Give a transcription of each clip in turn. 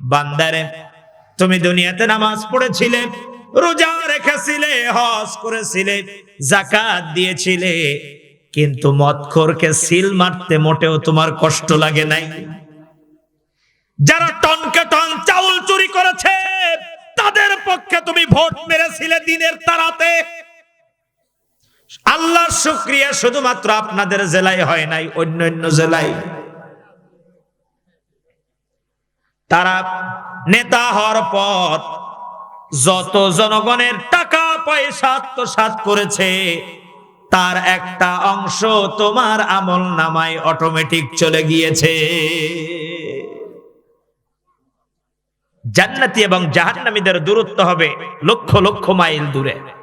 বান্দারে, তুমি দুনিয়াতে নামাজ পড়েছিলে, রোজা রেখেছিলে, হজ করেছিলে জাকাত দিয়েছিলে, কিন্তু মদখোরকে সিল মারতে মোটেও তোমার কষ্ট লাগে নাই। যারা টনকে টন চাউল চুরি করেছে, তাদের পক্ষে তুমি ভোট মেরেছিলে দিনের তারাতে। আল্লাহর শুক্রিয়া শুধুমাত্র আপনাদের জেলায় হয় নাই, অন্য অন্য জেলায়। তারা নেতা হওয়ার পর যত জনগণের টাকা, পয়সা আত্মসাত করেছে, তার একটা অংশ তোমার আমল নামায় অটোমেটিক চলে গিয়েছে। জান্নাতি এবং জাহান্নামীদের দূরত্ব হবে লক্ষ লক্ষ মাইল দূরে।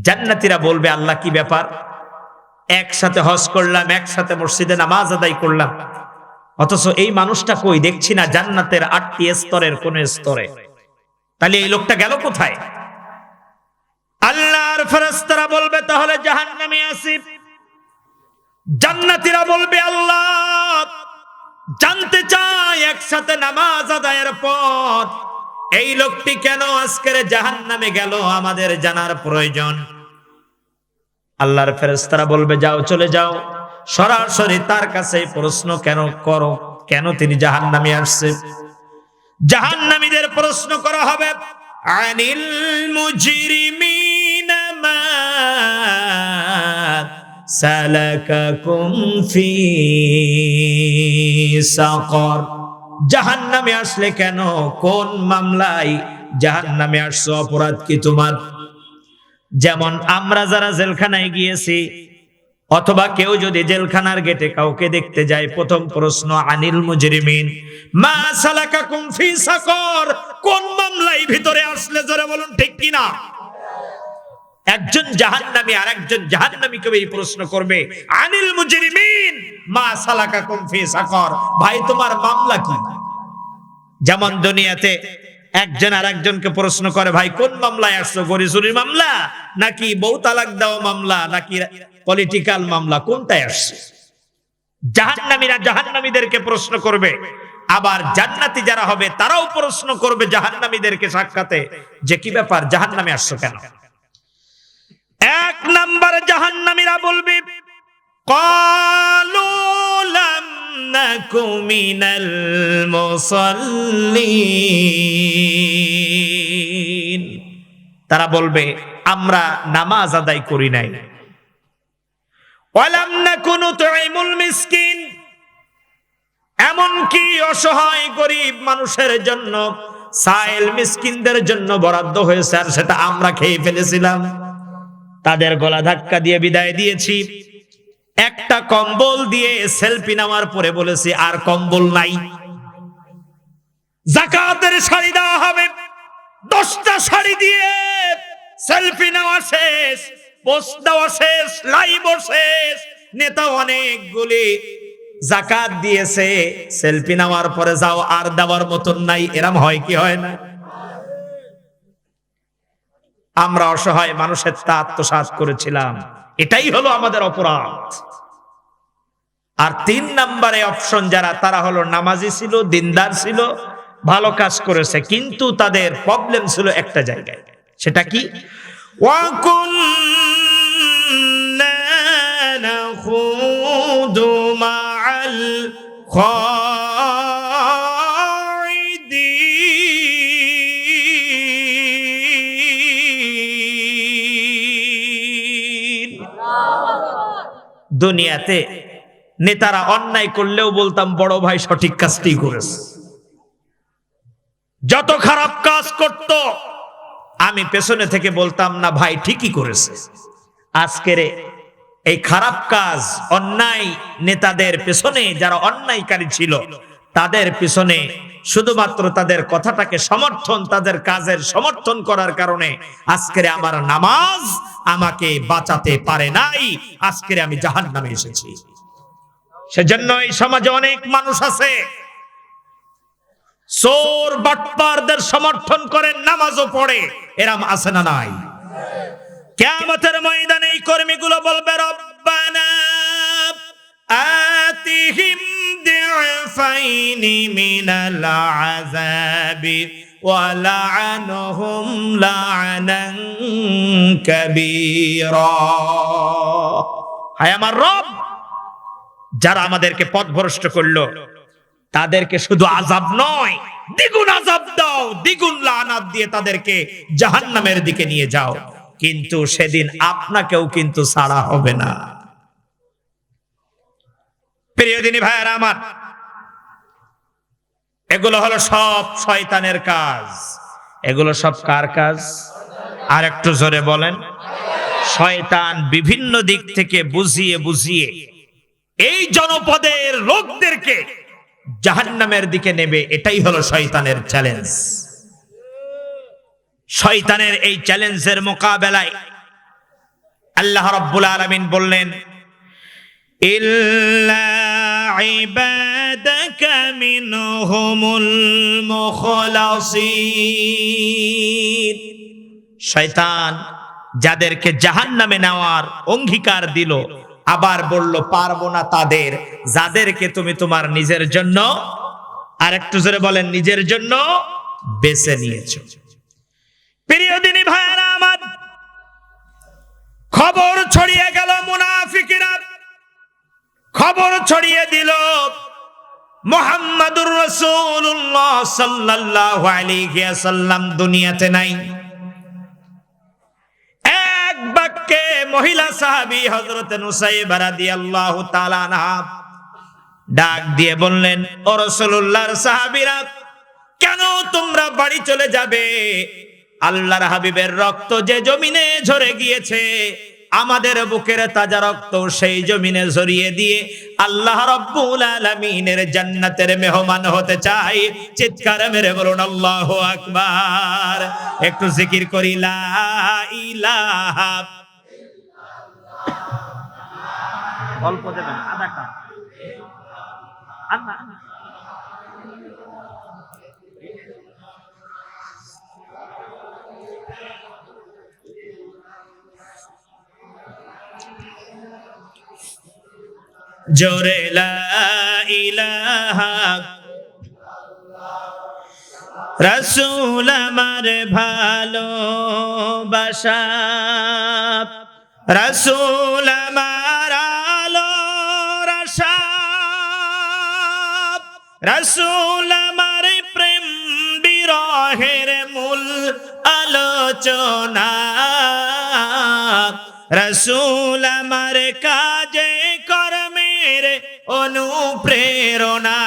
জান্নাতীরা বলবে, আল্লাহ কি ব্যাপার? একসাথে হজ করলাম, একসাথে মসজিদে নামাজ আদায় করলাম। অথচ এই মানুষটা কই? দেখছি না জান্নাতের আটটি স্তরের কোন স্তরে। তাহলে এই লোকটা গেল কোথায়? আল্লাহর বলবে, তাহলে জাহান্নামে বলবে, আল্লাহ, জানতে চাই একসাথে নামাজ আদায়ের পর এই লোকটি কেন আজকের জাহান্নামে গেল আমাদের জানার প্রয়োজন? আল্লাহর ফেরেশতারা বলবে, যাও, চলে যাও। সরাসরি তার কাছে প্রশ্ন, কেন করো? কেন তিনি জাহান্নামে আসছে? জাহান্নামীদের প্রশ্ন করা হবে, আনিল মুজরিমিনা মা সালাকাকুম ফি সাকর। জাহান্নামে আসলে কেন? কোন মামলায় জাহান্নামে আসছো অপরাধ কি তোমার? যেমন আমরা যারা জেলখানায় গিয়েছি, অথবা কেউ যদি জেলখানার গেটে কাউকে দেখতে যায়, প্রথম প্রশ্ন আনিল মুজরিমিন, মা সালাকাকুম ফি সাকর কোন মামলায় ভিতরে আসলে? জোরে বলুন, ঠিক কিনা? একজন জাহান্নামী আর একজন জাহান্নামীকে এই প্রশ্ন করবে, আনিল মুজরিমিন মা সালাকা কুমফি সাকর। ভাই, তোমার মামলা কি? যেমন দুনিয়াতে একজন আর একজনকে প্রশ্ন করে, ভাই, কোন মামলায় আসছো? গরিচুরির মামলা? নাকি বউ তালাক দেওয়া মামলা? নাকি পলিটিক্যাল মামলা? কোনটায় আসছো? জাহান্নামীরা জাহান্নামীদেরকে প্রশ্ন করবে। আবার জান্নাতি যারা হবে, তারাও প্রশ্ন করবে জাহান্নামীদেরকে সাক্ষাতে যে, কি ব্যাপার? জাহান্নামে আসছো কেন? এক নাম্বার জাহান্নামীরা বলবে من المصلين তারা বলবে আমরা নামাজ আদায় করি নাই ওয়ালাম নাকুনু তুইমুল মিসকিন এমনকি অসহায় গরিব মানুষের জন্য সাইল মিসকিনদের জন্য বরাদ্দ হয়েছে আর সেটা আমরা খেয়ে ফেলেছিলাম তাদের গলা ধাক্কা দিয়ে বিদায় দিয়েছি একটা কম্বল দিয়ে সেলফি নেওয়ার পরে বলেছি, আর কম্বল নাই। জাকাতের শাড়ি দেওয়া হবে। দশটা শাড়ি দিয়ে সেলফি নেওয়া শেষ পোস্ট দেওয়া শেষ লাইভ শেষ। নেতা অনেকগুলি জাকাত দিয়েছে, সেলফি নেওয়ার পরে যাও, আর দেওয়ার মতন নাই। এরম হয় কি হয় না? আমরা অসহায় মানুষের তা আত্মসাত করেছিলাম। এটাই হলো আমাদের অপরাধ। আর তিন নাম্বারে অপশন যারা তারা হলো নামাজি ছিল দিনদার ছিল ভালো কাজ করেছে কিন্তু তাদের প্রবলেম ছিল একটা জায়গায়। সেটা কি? দুনিয়াতে নেতারা অন্যায় করলেও বলতাম, বড় ভাই সঠিক কাজটি করেছে। যত খারাপ কাজ করত, আমি পেছনে থেকে বলতাম, না ভাই, ঠিকই করেছে। আজকের এই খারাপ কাজ, অন্যায় নেতাদের পেছনে যারা অন্যায়কারী ছিল, তাদের পেছনে শুধুমাত্র তাদের কথাটাকে সমর্থন, তাদের কাজের সমর্থন করার কারণে আজকের আমার নামাজ আমাকে বাঁচাতে পারে নাই। আজকের আমি জাহান নামে এসেছি। সেজন্য এই সমাজে অনেক মানুষ আছে। চোর, বাটপারদের সমর্থন করে নামাজও পড়ে। এরাম আছে না নাই? কেয়ামতের ময়দানে এই কর্মীগুলো বলবে, রব্বানা আতিহিম দিফাইনি মিনাল হায় যারা আমাদেরকে পথভ্রষ্ট করল, তাদেরকে শুধু আজাব নয়, দ্বিগুণ আজাব দাও, দ্বিগুণ লানাত দিয়ে তাদেরকে জাহান্নামের দিকে নিয়ে যাও। কিন্তু সেদিন আপনাকেও কিন্তু ছাড়া হবে না। প্রিয় দিনী আমার, এগুলো হলো সব শয়তানের কাজ। এগুলো সব কার কাজ? আর একটু জোরে বলেন। শয়তান বিভিন্ন দিক থেকে বুঝিয়ে বুঝিয়ে এই জনপদের লোকদেরকে জাহান্নামের দিকে নেবে, এটাই হলো শয়তানের চ্যালেঞ্জ শয়তানের এই চ্যালেঞ্জের মোকাবেলায় আল্লাহ রাব্বুল আলামিন বললেন শয়তান যাদেরকে জাহান্নামে নেওয়ার অঙ্গীকার দিল আবার বলল, পারব না তাদের। যাদেরকে তুমি তোমার নিজের জন্য আর একটু জোরে বলেন, নিজের জন্য বেছে নিয়েছো। প্রিয় দিনী ভাইয়ারা আমার, খবর ছড়িয়ে গেল মুনাফিকিরা। খবর ছড়িয়ে দিল মোহাম্মদুর রসুল্লাহ সাল্লাল্লাহু আলাইহি ওয়াসাল্লাম, দুনিয়াতে নাই এক বাক্যে মহিলা সাহাবী হযরত নুসাইবা রাদিয়াল্লাহু তাআলা আনহা ডাক দিয়ে বললেন, ও সাহাবীরা, কেন তোমরা বাড়ি চলে যাবে? আল্লাহর হাবিবের রক্ত যে জমিনে ঝরে গিয়েছে, আমাদের বুকের তাজা রক্ত সেই জমিনে ঝরিয়ে দিয়ে আল্লাহ রব্বুল আলামিনের জান্নাতের মেহমান হতে চাই। চিৎকার মেরে বলুন, আল্লাহু আকবার। একটু জিকির করি, লা ইলাহা অল্প দেবেন আধা কাপ। জোরে রসুল আমার ভালোবাসা। রসুল আমার রসুল আমার প্রেম বিরহের মূল আলোচনা। রসুল আমার কাজে কর্মের অনুপ্রেরণা।